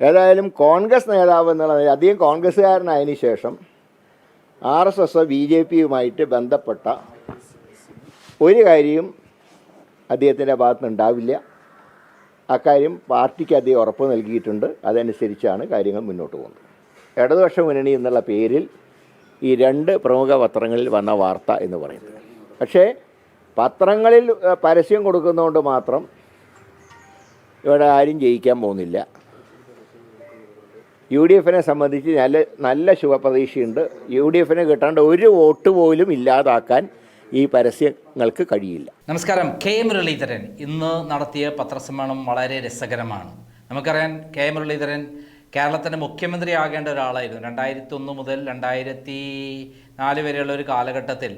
ഏതായാലും കോൺഗ്രസ് നേതാവ് എന്നുള്ള അധികം കോൺഗ്രസ്സുകാരനായതിനു ശേഷം R S S B J പിയുമായിട്ട് ബന്ധപ്പെട്ട ഒരു കാര്യവും അദ്ദേഹത്തിന്റെ ഭാഗത്തുനിന്ന് ഉണ്ടാവില്ല അക്കാര്യം പാർട്ടിക്ക് അദ്ദേഹം ഉറപ്പ് നൽകിയിട്ടുണ്ട്. അതനുസരിച്ചാണ് കാര്യങ്ങൾ മുന്നോട്ട് പോകുന്നത്. ഇടതുപക്ഷ മുന്നണി എന്നുള്ള പേരിൽ ഈ രണ്ട് പ്രമുഖ പത്രങ്ങളിൽ വന്ന വാർത്ത എന്ന് പറയുന്നത്. പക്ഷേ പത്രങ്ങളിൽ പരസ്യം കൊടുക്കുന്നതുകൊണ്ട് മാത്രം ഇവിടെ ആരും ജയിക്കാൻ പോകുന്നില്ല. യു ഡി എഫിനെ സംബന്ധിച്ച് നല്ല നല്ല ശുഭപ്രതീക്ഷയുണ്ട്. യു ഡി എഫിന് കിട്ടാണ്ട് ഒരു വോട്ട് പോലും ഇല്ലാതാക്കാൻ ഈ പരസ്യങ്ങൾക്ക് കഴിയില്ല. നമസ്കാരം. കെ മുരളീധരൻ ഇന്ന് നടത്തിയ പത്രസമ്മേളനം വളരെ രസകരമാണ്. നമുക്കറിയാം കെ മുരളീധരൻ കേരളത്തിന്റെ മുഖ്യമന്ത്രി ആകേണ്ട ഒരാളായിരുന്നു. രണ്ടായിരത്തി ഒന്ന് മുതൽ രണ്ടായിരത്തി നാല് വരെയുള്ള ഒരു കാലഘട്ടത്തിൽ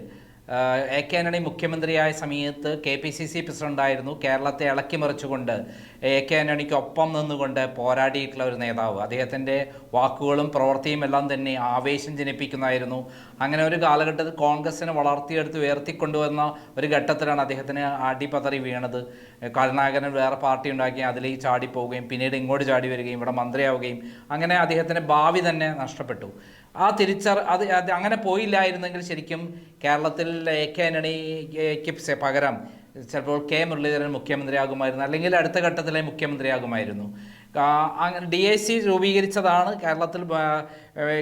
എ കെ ആന്റണി മുഖ്യമന്ത്രിയായ സമയത്ത് കെ പി സി സി പ്രസിഡന്റായിരുന്നു കേരളത്തെ ഇളക്കി മറിച്ചുകൊണ്ട് എ. കെ. ആന്റണിക്ക് ഒപ്പം നിന്നുകൊണ്ട് പോരാടിയിട്ടുള്ള ഒരു നേതാവ്. അദ്ദേഹത്തിന്റെ വാക്കുകളും പ്രവൃത്തിയും എല്ലാം തന്നെ ആവേശം ജനിപ്പിക്കുന്നതായിരുന്നു. അങ്ങനെ ഒരു കാലഘട്ടത്തിൽ കോൺഗ്രസിനെ വളർത്തിയെടുത്ത് ഉയർത്തിക്കൊണ്ടുവന്ന ഒരു ഘട്ടത്തിലാണ് അദ്ദേഹത്തിന് അടിപതറി വീണത്. കരുണാകരൻ വേറെ പാർട്ടി ഉണ്ടാക്കി അതിലേക്ക് ചാടിപ്പോവുകയും പിന്നീട് ഇങ്ങോട്ട് ചാടി വരികയും ഇവിടെ മന്ത്രിയാവുകയും അങ്ങനെ അദ്ദേഹത്തിന്റെ ഭാവി തന്നെ നഷ്ടപ്പെട്ടു. ആ തിരിച്ചർ അത് അത് അങ്ങനെ പോയില്ലായിരുന്നെങ്കിൽ ശരിക്കും കേരളത്തിൽ എ. കെ. ആന്റണിക്ക് സെ- പകരം ചിലപ്പോൾ കെ മുരളീധരൻ മുഖ്യമന്ത്രിയാകുമായിരുന്നു അല്ലെങ്കിൽ അടുത്ത ഘട്ടത്തിലെ മുഖ്യമന്ത്രിയാകുമായിരുന്നു. ഡി ഐ സി രൂപീകരിച്ചതാണ്. കേരളത്തിൽ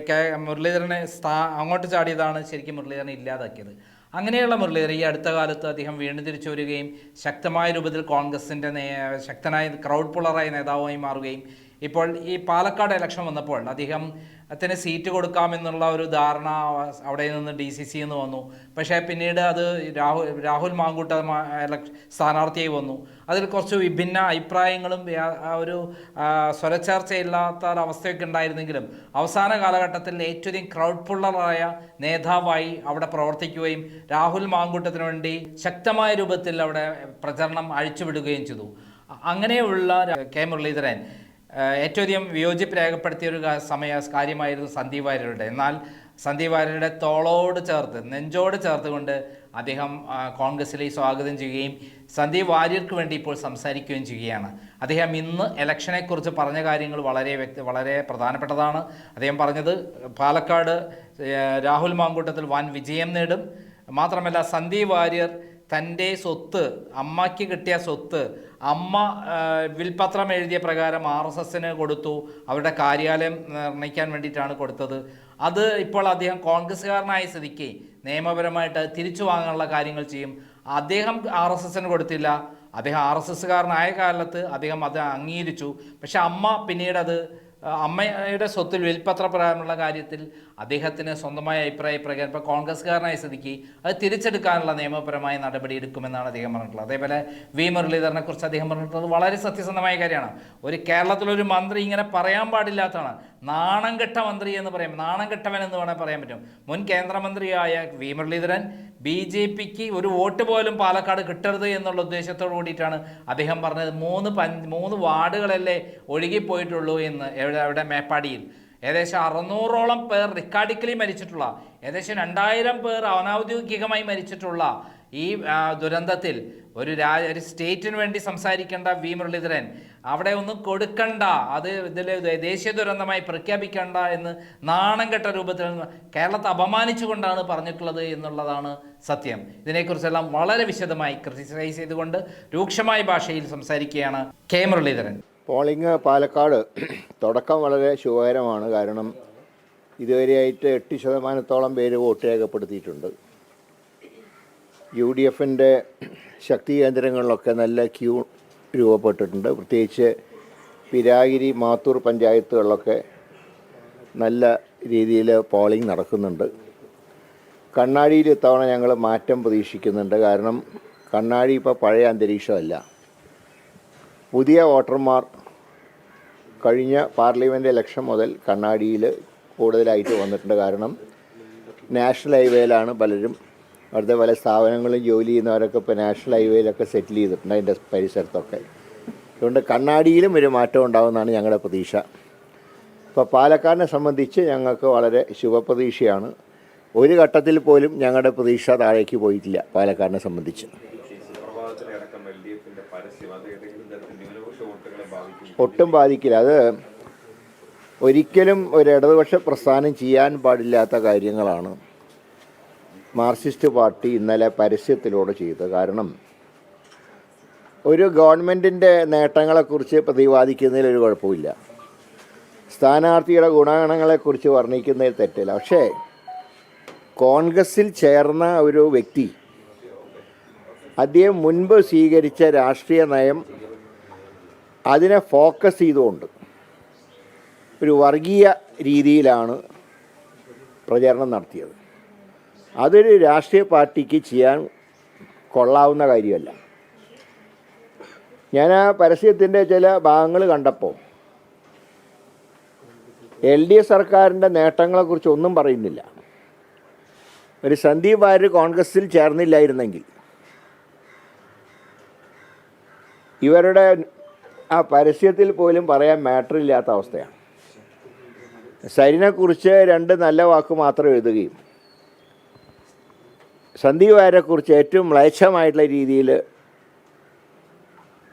കെ- മുരളീധരനെ സ്ഥാ അങ്ങോട്ട് ചാടിയതാണ് ശരിക്കും മുരളീധരനെ ഇല്ലാതാക്കിയത്. അങ്ങനെയുള്ള മുരളീധരൻ ഈ അടുത്ത കാലത്ത് അദ്ദേഹം വീണ്ടും തിരിച്ചു വരികയും ശക്തമായ രൂപത്തിൽ കോൺഗ്രസിന്റെ ശക്തനായ ക്രൗഡ് പുള്ളറായ നേതാവായി മാറുകയും ഇപ്പോൾ ഈ പാലക്കാട് ഇലക്ഷൻ വന്നപ്പോൾ അദ്ദേഹം ത്തിന് സീറ്റ് കൊടുക്കാമെന്നുള്ള ഒരു ധാരണ അവിടെ നിന്ന് ഡി സി സി എന്ന് വന്നു. പക്ഷേ പിന്നീട് അത് രാഹുൽ രാഹുൽ മാങ്കൂട്ട സ്ഥാനാർത്ഥിയായി വന്നു. അതിൽ കുറച്ച് വിഭിന്ന അഭിപ്രായങ്ങളും ഒരു സ്വരച്ചേർച്ചയില്ലാത്ത ഒരവസ്ഥയൊക്കെ ഉണ്ടായിരുന്നെങ്കിലും അവസാന കാലഘട്ടത്തിൽ ഏറ്റവും ക്രൗഡ് പുള്ളറായ നേതാവായി അവിടെ പ്രവർത്തിക്കുകയും രാഹുൽ മാങ്കൂട്ടത്തിന് വേണ്ടി ശക്തമായ രൂപത്തിൽ അവിടെ പ്രചരണം അഴിച്ചുവിടുകയും ചെയ്തു. അങ്ങനെയുള്ള കെ മുരളീധരൻ ഏറ്റവും അധികം വിയോജിപ്പ് രേഖപ്പെടുത്തിയ ഒരു സമയ കാര്യമായിരുന്നു സന്ദീപ് വാര്യരുടെ. എന്നാൽ സന്ദീപ് വാര്യരുടെ തോളോട് ചേർത്ത് നെഞ്ചോട് ചേർത്തുകൊണ്ട് അദ്ദേഹം കോൺഗ്രസിലേക്ക് സ്വാഗതം ചെയ്യുകയും സന്ദീപ് വാര്യർക്ക് വേണ്ടി ഇപ്പോൾ സംസാരിക്കുകയും ചെയ്യുകയാണ്. അദ്ദേഹം ഇന്ന് ഇലക്ഷനെക്കുറിച്ച് പറഞ്ഞ കാര്യങ്ങൾ വളരെ വ്യക്തി വളരെ പ്രധാനപ്പെട്ടതാണ്. അദ്ദേഹം പറഞ്ഞത് പാലക്കാട് രാഹുൽ മാങ്കൂട്ടത്തിൽ വൻ വിജയം നേടും. മാത്രമല്ല സന്ദീപ് വാര്യർ തന്റെ സ്വത്ത് അമ്മയ്ക്ക് കിട്ടിയ സ്വത്ത് അമ്മ വിൽപത്രം എഴുതിയ പ്രകാരം ആർ എസ് എസിന് കൊടുത്തു. അവരുടെ കാര്യാലയം നിർണയിക്കാൻ വേണ്ടിയിട്ടാണ് കൊടുത്തത്. അത് ഇപ്പോൾ അദ്ദേഹം കോൺഗ്രസ്സുകാരനായ സ്ഥിതിക്ക്. നിയമപരമായിട്ട് തിരിച്ചു വാങ്ങാനുള്ള കാര്യങ്ങൾ ചെയ്യും. അദ്ദേഹം ആർ എസ് എസിന് കൊടുത്തില്ല. അദ്ദേഹം ആർ എസ് എസ്സുകാരനായ കാലത്ത് അദ്ദേഹം അത് അംഗീകരിച്ചു. പക്ഷെ അമ്മ പിന്നീട് അത് അമ്മയുടെ സ്വത്തിൽ വിൽപത്രപ്രകാരമുള്ള കാര്യത്തിൽ അദ്ദേഹത്തിന് സ്വന്തമായ അഭിപ്രായ പ്രകാരം ഇപ്പോൾ കോൺഗ്രസ്സുകാരനായ സ്ഥിതിക്ക് അത് തിരിച്ചെടുക്കാനുള്ള നിയമപരമായ നടപടി എടുക്കുമെന്നാണ് അദ്ദേഹം പറഞ്ഞിട്ടുള്ളത്. അതേപോലെ വി. മുരളീധരനെ കുറിച്ച് അദ്ദേഹം പറഞ്ഞിട്ടുള്ളത് വളരെ സത്യസന്ധമായ കാര്യമാണ്. ഒരു കേരളത്തിലൊരു മന്ത്രി ഇങ്ങനെ പറയാൻ പാടില്ലാത്തതാണ്. നാണം കെട്ട മന്ത്രി എന്ന് പറയും നാണംകെട്ടവൻ എന്ന് വേണേൽ പറയാൻ പറ്റും. മുൻ കേന്ദ്രമന്ത്രിയായ വി മുരളീധരൻ ബി ജെ പിക്ക് ഒരു വോട്ട് പോലും പാലക്കാട് കിട്ടരുത് എന്നുള്ള ഉദ്ദേശത്തോടു കൂടിയിട്ടാണ് അദ്ദേഹം പറഞ്ഞത്. മൂന്ന് പൻ മൂന്ന് വാർഡുകളല്ലേ ഒഴുകിപ്പോയിട്ടുള്ളൂ എന്ന് എവിടെ അവിടെ മേപ്പാടിയിൽ. ഏകദേശം അറുന്നൂറോളം പേർ റിക്കാർഡിക്കലി മരിച്ചിട്ടുള്ള ഏകദേശം രണ്ടായിരം പേർ അനൗദ്യോഗികമായി മരിച്ചിട്ടുള്ള ഈ ദുരന്തത്തിൽ ഒരു രാജ ഒരു സ്റ്റേറ്റിന് വേണ്ടി സംസാരിക്കേണ്ട വി. മുരളീധരൻ അവിടെ ഒന്നും കൊടുക്കണ്ട. അത് ഇതിൽ ദേശീയ ദുരന്തമായി പ്രഖ്യാപിക്കേണ്ട എന്ന് നാണം കെട്ട രൂപത്തിൽ കേരളത്തെ അപമാനിച്ചുകൊണ്ടാണ് പറഞ്ഞിട്ടുള്ളത് എന്നുള്ളതാണ് സത്യം. ഇതിനെക്കുറിച്ചെല്ലാം വളരെ വിശദമായി ക്രിറ്റിസൈസ് ചെയ്തുകൊണ്ട് രൂക്ഷമായ ഭാഷയിൽ സംസാരിക്കുകയാണ് കെ. മുരളീധരൻ. പോളിംഗ് പാലക്കാട് തുടക്കം വളരെ ശുഭകരമാണ്. കാരണം ഇതുവരെയായിട്ട് എട്ട് ശതമാനത്തോളം പേര് വോട്ട് രേഖപ്പെടുത്തിയിട്ടുണ്ട്. യു ഡി എഫിന്റെ ശക്തി കേന്ദ്രങ്ങളിലൊക്കെ നല്ല ക്യൂ രൂപപ്പെട്ടിട്ടുണ്ട്. പ്രത്യേകിച്ച് പിരാഗിരി മാത്തൂർ പഞ്ചായത്തുകളിലൊക്കെ നല്ല രീതിയിൽ പോളിംഗ് നടക്കുന്നുണ്ട്. കണ്ണാടിയിൽ ഇത്തവണ ഞങ്ങൾ മാറ്റം പ്രതീക്ഷിക്കുന്നുണ്ട്. കാരണം കണ്ണാടി ഇപ്പോൾ പഴയ അന്തരീക്ഷമല്ല. പുതിയ വോട്ടർമാർ കഴിഞ്ഞ പാർലമെന്റ് ഇലക്ഷൻ മുതൽ കണ്ണാടിയിൽ കൂടുതലായിട്ട് വന്നിട്ടുണ്ട്. കാരണം നാഷണൽ ഹൈവേയിലാണ് പലരും അവിടുത്തെ പല സ്ഥാപനങ്ങളും ജോലി ചെയ്യുന്നവരൊക്കെ ഇപ്പോൾ നാഷണൽ ഹൈവേയിലൊക്കെ സെറ്റിൽ ചെയ്തിട്ടുണ്ട് അതിന്റെ പരിസരത്തൊക്കെ. അതുകൊണ്ട് കണ്ണാടിയിലും ഒരു മാറ്റം ഉണ്ടാകുമെന്നാണ് ഞങ്ങളുടെ പ്രതീക്ഷ. ഇപ്പോൾ പാലക്കാടിനെ സംബന്ധിച്ച് ഞങ്ങൾക്ക് വളരെ ശുഭപ്രതീക്ഷയാണ്. ഒരു ഘട്ടത്തിൽ പോലും ഞങ്ങളുടെ പ്രതീക്ഷ താഴേക്ക് പോയിട്ടില്ല പാലക്കാടിനെ സംബന്ധിച്ച്. ഒട്ടും ബാധിക്കില്ല. അത് ഒരിക്കലും ഒരു ഇടതുപക്ഷ പ്രസ്ഥാനം ചെയ്യാൻ പാടില്ലാത്ത കാര്യങ്ങളാണ്. മാർക്സിസ്റ്റ് പാർട്ടി ഇന്നലെ പരസ്യത്തിലൂടെ ചെയ്തത് കാരണം ഒരു ഗവൺമെന്റിന്റെ നേട്ടങ്ങളെക്കുറിച്ച് പ്രതിപാദിക്കുന്നതിൽ ഒരു കുഴപ്പമില്ല. സ്ഥാനാർത്ഥിയുടെ ഗുണഗണങ്ങളെക്കുറിച്ച് വർണിക്കുന്നതിൽ തെറ്റില്ല. പക്ഷേ കോൺഗ്രസിൽ ചേർന്ന ഒരു വ്യക്തി അദ്ദേഹം മുൻപ് സ്വീകരിച്ച രാഷ്ട്രീയ നയം അതിനെ ഫോക്കസ് ചെയ്തുകൊണ്ട് ഒരു വർഗീയ രീതിയിലാണ് പ്രചരണം നടത്തിയത്. അതൊരു രാഷ്ട്രീയ പാർട്ടിക്ക് ചെയ്യാൻ കൊള്ളാവുന്ന കാര്യമല്ല. ഞാൻ ആ പരസ്യത്തിന്റെ ചില ഭാഗങ്ങൾ കണ്ടപ്പോൾ എൽ ഡി എഫ് സർക്കാരിന്റെ നേട്ടങ്ങളെക്കുറിച്ച് ഒന്നും പറയുന്നില്ല. ഒരു സന്ദീപ് വാര്യർ കോൺഗ്രസിൽ ചേർന്നില്ലായിരുന്നെങ്കിൽ ഇവരുടെ ആ പരസ്യത്തിൽ പോലും പറയാൻ മാറ്ററില്ലാത്ത അവസ്ഥയാണ്. സരിനെക്കുറിച്ച് രണ്ട് നല്ല വാക്ക് മാത്രം എഴുതുകയും സന്ദീപ് വാര്യരെക്കുറിച്ച് ഏറ്റവും മ്ലേച്ഛമായിട്ടുള്ള രീതിയിൽ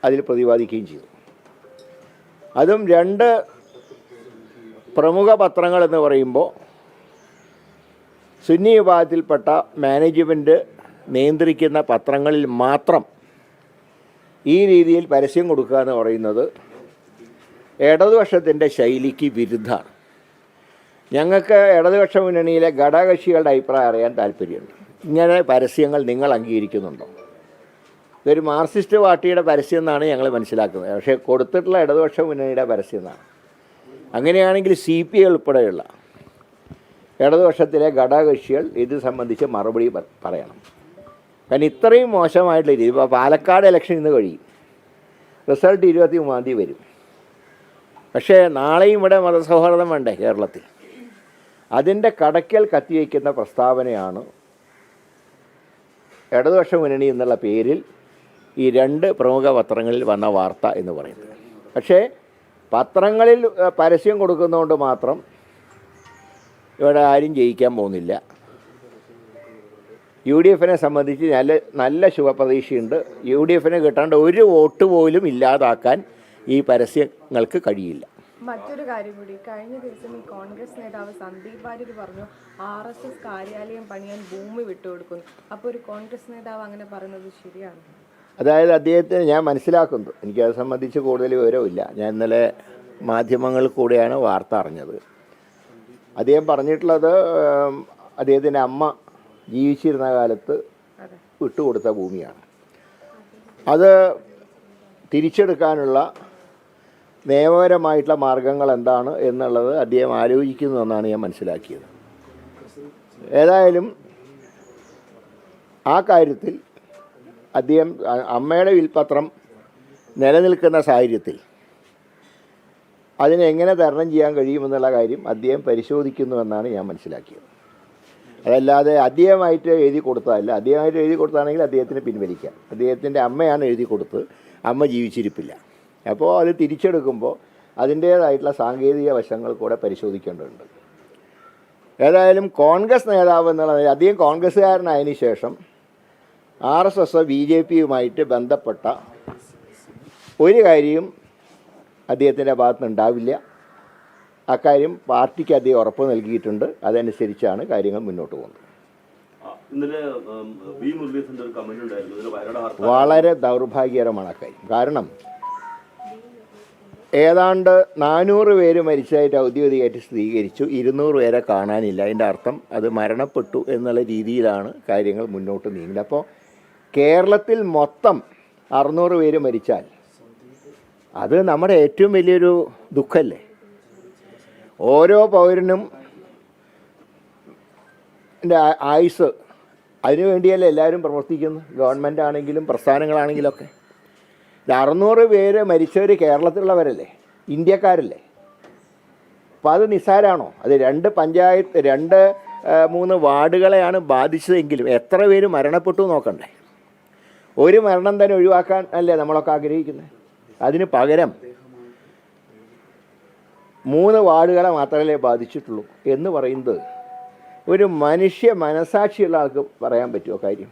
അതിൽ പ്രതിപാദിക്കുകയും ചെയ്തു. അതും രണ്ട് പ്രമുഖ പത്രങ്ങൾ എന്ന് പറയുമ്പോൾ സുന്നി വിഭാഗത്തിൽപ്പെട്ട മാനേജ്മെന്റ് നിയന്ത്രിക്കുന്ന പത്രങ്ങളിൽ മാത്രം ഈ രീതിയിൽ പരസ്യം കൊടുക്കുക എന്ന് പറയുന്നത് ഇടതുപക്ഷത്തിന്റെ ശൈലിക്ക് വിരുദ്ധമാണ്. ഞങ്ങൾക്ക് ഇടതുപക്ഷ മുന്നണിയിലെ ഘടകകക്ഷികളുടെ അഭിപ്രായം അറിയാൻ താല്പര്യമുണ്ട്. ഇങ്ങനെ പരസ്യങ്ങൾ നിങ്ങൾ അംഗീകരിക്കുന്നുണ്ടോ? ഇതൊരു മാർക്സിസ്റ്റ് പാർട്ടിയുടെ പരസ്യം എന്നാണ് ഞങ്ങൾ മനസ്സിലാക്കുന്നത്. പക്ഷേ കൊടുത്തിട്ടുള്ള ഇടതുപക്ഷ മുന്നണിയുടെ പരസ്യം എന്നാണ്. അങ്ങനെയാണെങ്കിൽ സി പി ഐ ഉൾപ്പെടെയുള്ള ഇടതുപക്ഷത്തിലെ ഘടകകക്ഷികൾ ഇത് സംബന്ധിച്ച് മറുപടി പറയണം. കാരണം ഇത്രയും മോശമായിട്ടുള്ള രീതി. ഇപ്പോൾ പാലക്കാട് ഇലക്ഷൻ ഇന്ന് കഴിയും. റിസൾട്ട് ഇരുപത്തി മൂന്നാം തീയതി വരും. പക്ഷേ നാളെയും ഇവിടെ മതസൗഹാർദ്ദം വേണ്ടേ കേരളത്തിൽ? അതിന്റെ കടക്കൽ കത്തിവയ്ക്കുന്ന പ്രസ്താവനയാണ് ഇടതുപക്ഷ മുന്നണി എന്നുള്ള പേരിൽ ഈ രണ്ട് പ്രമുഖ പത്രങ്ങളിൽ വന്ന വാർത്ത എന്ന് പറയുന്നത്. പക്ഷേ പത്രങ്ങളിൽ പരസ്യം കൊടുക്കുന്നതുകൊണ്ട് മാത്രം ഇവിടെ ആരും ജയിക്കാൻ പോകുന്നില്ല. യു ഡി എഫിനെ സംബന്ധിച്ച് നല്ല നല്ല ശുഭപ്രതീക്ഷയുണ്ട്. യു ഡി എഫിനെ കിട്ടാണ്ട് ഒരു വോട്ട് പോലും ഇല്ലാതാക്കാൻ ഈ പരസ്യങ്ങൾക്ക് കഴിയില്ല. മറ്റൊരു കാര്യം കൂടി. കഴിഞ്ഞ ദിവസം ഈ കോൺഗ്രസ് നേതാവ് സന്ദീപ് വാര്യർ പറഞ്ഞു ആർ എസ് എസ് കാര്യാലയം പണിയാൻ ഭൂമി വിട്ടുകൊടുക്കുന്നു. അപ്പോൾ ഒരു കോൺഗ്രസ് നേതാവ് അങ്ങനെ പറയുന്നത് ശരിയാണ്. അതായത് അദ്ദേഹത്തിന് ഞാൻ മനസ്സിലാക്കുന്നു. എനിക്ക് എനിക്കത് സംബന്ധിച്ച് കൂടുതൽ വിവരമില്ല ഞാൻ ഇന്നലെ മാധ്യമങ്ങളിൽ കൂടെയാണ് വാർത്ത അറിഞ്ഞത്. അദ്ദേഹം പറഞ്ഞിട്ടുള്ളത് അദ്ദേഹത്തിന്റെ അമ്മ ജീവിച്ചിരുന്ന കാലത്ത് അതെ. വിട്ടുകൊടുത്ത ഭൂമിയാണ്. അത് തിരിച്ചെടുക്കാനുള്ള നിയമപരമായിട്ടുള്ള മാർഗങ്ങൾ എന്താണ് എന്നുള്ളത് അദ്ദേഹം ആലോചിക്കുന്നു എന്നാണ് ഞാൻ മനസ്സിലാക്കിയത്. ഏതായാലും ആ കാര്യത്തിൽ അദ്ദേഹം അമ്മയുടെ വിൽപത്രം നിലനിൽക്കുന്ന സാഹചര്യത്തിൽ അതിനെ എങ്ങനെ തരണം ചെയ്യാൻ കഴിയുമെന്നുള്ള കാര്യം അദ്ദേഹം പരിശോധിക്കുന്നുവെന്നാണ് ഞാൻ മനസ്സിലാക്കിയത്. അതല്ലാതെ അദ്ദേഹമായിട്ട് എഴുതി കൊടുത്തതല്ല. അദ്ദേഹമായിട്ട് എഴുതി കൊടുത്താണെങ്കിൽ അദ്ദേഹത്തിന് പിൻവലിക്കാം. അദ്ദേഹത്തിന്റെ അമ്മയാണ് എഴുതി കൊടുത്ത് അമ്മ ജീവിച്ചിരിപ്പില്ല. അപ്പോൾ അത് തിരിച്ചെടുക്കുമ്പോൾ അതിന്റേതായിട്ടുള്ള സാങ്കേതിക വശങ്ങൾ കൂടെ പരിശോധിക്കേണ്ടതുണ്ട്. ഏതായാലും കോൺഗ്രസ് നേതാവ് എന്നുള്ളത് അധികം കോൺഗ്രസ്സുകാരനായതിനു ശേഷം R S S B J പിയുമായിട്ട് ബന്ധപ്പെട്ട ഒരു കാര്യവും അദ്ദേഹത്തിന്റെ ഭാഗത്തുനിന്ന് ഉണ്ടാവില്ല. അക്കാര്യം പാർട്ടിക്ക് അദ്ദേഹം ഉറപ്പ് നൽകിയിട്ടുണ്ട്. അതനുസരിച്ചാണ് കാര്യങ്ങൾ മുന്നോട്ട് പോകുന്നത്. വളരെ ദൗർഭാഗ്യകരമാണ് അക്കാര്യം. കാരണം ഏതാണ്ട് നാനൂറ് പേര് മരിച്ചതായിട്ട് ഔദ്യോഗികമായിട്ട് സ്ഥിരീകരിച്ചു. ഇരുന്നൂറ് പേരെ കാണാനില്ല. അതിന്റെ അർത്ഥം അത് മരണപ്പെട്ടു എന്നുള്ള രീതിയിലാണ് കാര്യങ്ങൾ മുന്നോട്ട് നീങ്ങുന്നത്. അപ്പോൾ കേരളത്തിൽ മൊത്തം അറുന്നൂറ് പേര് മരിച്ചാൽ അത് നമ്മുടെ ഏറ്റവും വലിയൊരു ദുഃഖമല്ലേ? ഓരോ പൗരനും ആയുസ് അതിനു വേണ്ടിയല്ലേ എല്ലാവരും പ്രവർത്തിക്കുന്നു? ഗവൺമെന്റ് ആണെങ്കിലും പ്രസ്ഥാനങ്ങളാണെങ്കിലും ഒക്കെ ഇത് അറുന്നൂറ് പേര് മരിച്ചവർ കേരളത്തിലുള്ളവരല്ലേ? ഇന്ത്യക്കാരല്ലേ? അപ്പോൾ അത് നിസ്സാരാണോ? അത് രണ്ട് പഞ്ചായത്ത് രണ്ട് മൂന്ന് വാർഡുകളെയാണ് ബാധിച്ചതെങ്കിലും എത്ര പേര് മരണപ്പെട്ടു നോക്കണ്ടേ? ഒരു മരണം തന്നെ ഒഴിവാക്കാൻ അല്ലേ നമ്മളൊക്കെ ആഗ്രഹിക്കുന്നത് അതിന് പകരം മൂന്ന് വാർഡുകളെ മാത്രമല്ലേ ബാധിച്ചിട്ടുള്ളൂ എന്ന് പറയുന്നത് ഒരു മനുഷ്യ മനസാക്ഷിയുള്ള ആൾക്ക് പറയാൻ പറ്റുമോ കാര്യം?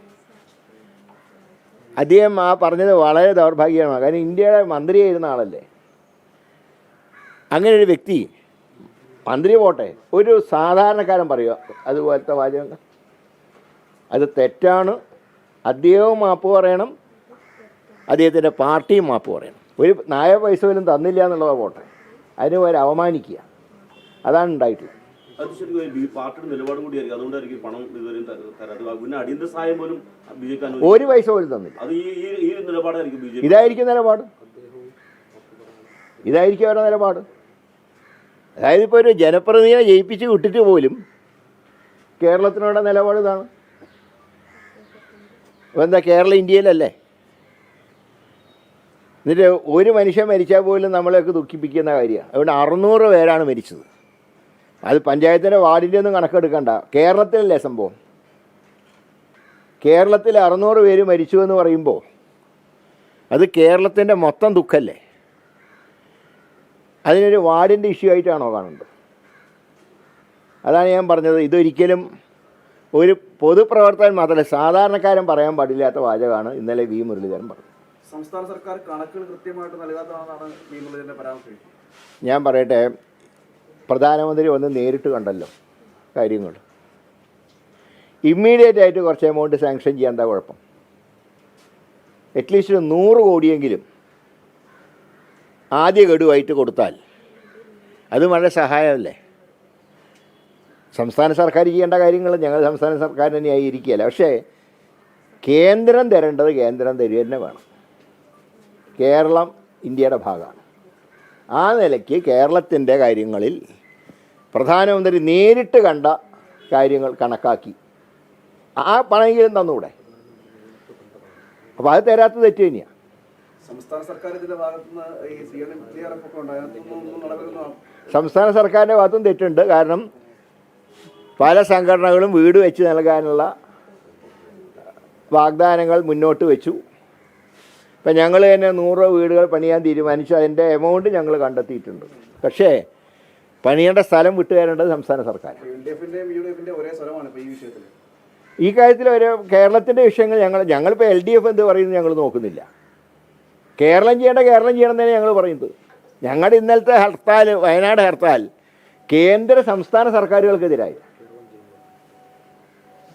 അദ്ദേഹം ആ പറഞ്ഞത് വളരെ ദൗർഭാഗ്യമാണ്. കാരണം ഇന്ത്യയുടെ മന്ത്രിയായിരുന്ന ആളല്ലേ? അങ്ങനെ ഒരു വ്യക്തി മന്ത്രി പോട്ടെ ഒരു സാധാരണക്കാരൻ പറയുക അതുപോലത്തെ വാചകങ്ങൾ അത് തെറ്റാണ്. അദ്ദേഹവും മാപ്പ് പറയണം. അദ്ദേഹത്തിന്റെ പാർട്ടിയും മാപ്പ് പറയണം. ഒരു നായ പൈസ പോലും തന്നില്ല എന്നുള്ളത് പോട്ടെ. അതിന് പോലെ അവമാനിക്കുക. അതാണ് ഉണ്ടായിട്ടുള്ളത്. അത് ശരിക്കും പാർട്ടിയുടെ നിലപാട് കൂടിയായിരിക്കും. അതുകൊണ്ടായിരിക്കും പണം ഇതുവരെയും തര- പിന്നെ അടിയന്തര സഹായം പോലും ബി ജെ പി ഒരു പൈസ പോലും തന്നില്ല. അത് ഈ ഈ- നിലപാടായിരിക്കും ബി ജെ പി. ഇതായിരിക്കും നിലപാട്. ഇതായിരിക്കും അവരുടെ നിലപാട്. അതായത് ഇപ്പോൾ ഒരു ജനപ്രതിനിധിയെ ജയിപ്പിച്ച് വിട്ടിട്ട് പോലും കേരളത്തിനുള്ള നിലപാട് ഇതാണ്. അപ്പോൾ എന്താ കേരളം ഇന്ത്യയിലല്ലേ? എന്നിട്ട് ഒരു മനുഷ്യൻ മരിച്ചാൽ പോലും നമ്മളെയൊക്കെ ദുഃഖിപ്പിക്കുന്ന കാര്യമാണ്. അതുകൊണ്ട് അറുന്നൂറ് പേരാണ് മരിച്ചത്. അത് പഞ്ചായത്തിന്റെ വാർഡിന്റെ ഒന്നും കണക്കെടുക്കണ്ട. കേരളത്തിലല്ലേ സംഭവം? കേരളത്തിൽ അറുന്നൂറ് പേര് മരിച്ചു എന്ന് പറയുമ്പോൾ അത് കേരളത്തിന്റെ മൊത്തം ദുഃഖമല്ലേ അതിനൊരു വാർഡിന്റെ ഇഷ്യൂ ആയിട്ടാണോ കാണുന്നത്? അതാണ് ഞാൻ പറഞ്ഞത്. ഇതൊരിക്കലും ഒരു പൊതുപ്രവർത്തകൻ മാത്രമല്ല സാധാരണക്കാരൻ പറയാൻ പാടില്ലാത്ത വാചകമാണ് ഇന്നലെ വി. മുരളീധരൻ പറഞ്ഞത്. സംസ്ഥാന സർക്കാർ കണക്കുകൾ കൃത്യമായിട്ട് നൽകാത്തതാണെന്നാണ് വി. മുരളീധരന്റെ പരാമർശം. ഞാൻ പറയട്ടെ പ്രധാനമന്ത്രി വന്ന് നേരിട്ട് കണ്ടല്ലോ കാര്യങ്ങൾ. ഇമ്മീഡിയറ്റ് ആയിട്ട് കുറച്ച് എമൗണ്ട് സാങ്ഷൻ എന്താ കുഴപ്പം? അറ്റ്ലീസ്റ്റ് നൂറ് കോടിയെങ്കിലും ആദ്യ ഗഡുവായിട്ട് കൊടുത്താൽ അത് വളരെ സഹായമല്ലേ? സംസ്ഥാന സർക്കാർ ചെയ്യേണ്ട കാര്യങ്ങൾ ഞങ്ങൾ സംസ്ഥാന സർക്കാർ തന്നെ ആയിരിക്കുകയല്ല പക്ഷേ കേന്ദ്രം തരേണ്ടത് കേന്ദ്രം തരിക തന്നെ വേണം. കേരളം ഇന്ത്യയുടെ ഭാഗമാണ്. ആ നിലയ്ക്ക് കേരളത്തിന്റെ കാര്യങ്ങളിൽ പ്രധാനമന്ത്രി നേരിട്ട് കണ്ട കാര്യങ്ങൾ കണക്കാക്കി. ആ പണമെങ്കിലും തന്നൂടെ? അപ്പോൾ അത് തരാത്ത തെറ്റ് തന്നെയാണ് സംസ്ഥാന സർക്കാരിന്റെ ഭാഗത്തും തെറ്റുണ്ട്. കാരണം പല സംഘടനകളും വീട് വെച്ച് നൽകാനുള്ള വാഗ്ദാനങ്ങൾ മുന്നോട്ട് വെച്ചു. ഇപ്പം ഞങ്ങൾ തന്നെ നൂറ് വീടുകൾ പണിയാൻ തീരുമാനിച്ചു. അതിന്റെ എമൗണ്ട് ഞങ്ങൾ കണ്ടെത്തിയിട്ടുണ്ട്. പക്ഷേ പണിയേണ്ട സ്ഥലം വിട്ടുകയറേണ്ടത് സംസ്ഥാന സർക്കാർ ഈ കാര്യത്തിൽ ഒരു കേരളത്തിന്റെ വിഷയങ്ങൾ ഞങ്ങൾ ഞങ്ങളിപ്പോൾ എൽ ഡി എഫ് എന്ത് പറയുന്നത് ഞങ്ങൾ നോക്കുന്നില്ല. കേരളം ചെയ്യേണ്ട കേരളം ചെയ്യണം തന്നെ ഞങ്ങൾ പറയുന്നത്. ഞങ്ങളുടെ ഇന്നലത്തെ ഹർത്താൽ വയനാട് ഹർത്താൽ കേന്ദ്ര സംസ്ഥാന സർക്കാരുകൾക്കെതിരായി.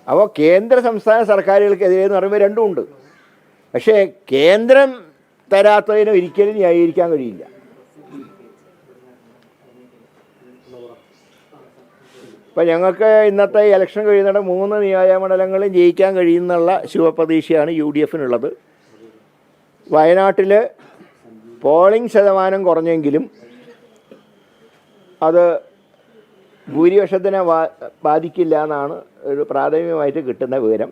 അപ്പോൾ കേന്ദ്ര സംസ്ഥാന സർക്കാരുകൾക്കെതിരെ എന്ന് പറയുമ്പോൾ രണ്ടും ഉണ്ട്. പക്ഷേ കേന്ദ്രം തരാത്തതിന് ഒരിക്കലും ന്യായീകരിക്കാൻ കഴിയില്ല. ഇപ്പം ഞങ്ങൾക്ക് ഇന്നത്തെ ഇലക്ഷൻ കഴിയുന്നിടം മൂന്ന് നിയോജകമണ്ഡലങ്ങളും ജയിക്കാൻ കഴിയുന്നുള്ള ശുഭപ്രതീക്ഷയാണ് യു ഡി എഫിനുള്ളത് വയനാട്ടിൽ പോളിംഗ് ശതമാനം കുറഞ്ഞെങ്കിലും അത് ഭൂരിപക്ഷത്തിനെ ബാധിക്കില്ല എന്നാണ് ഒരു പ്രാഥമികമായിട്ട് കിട്ടുന്ന വിവരം.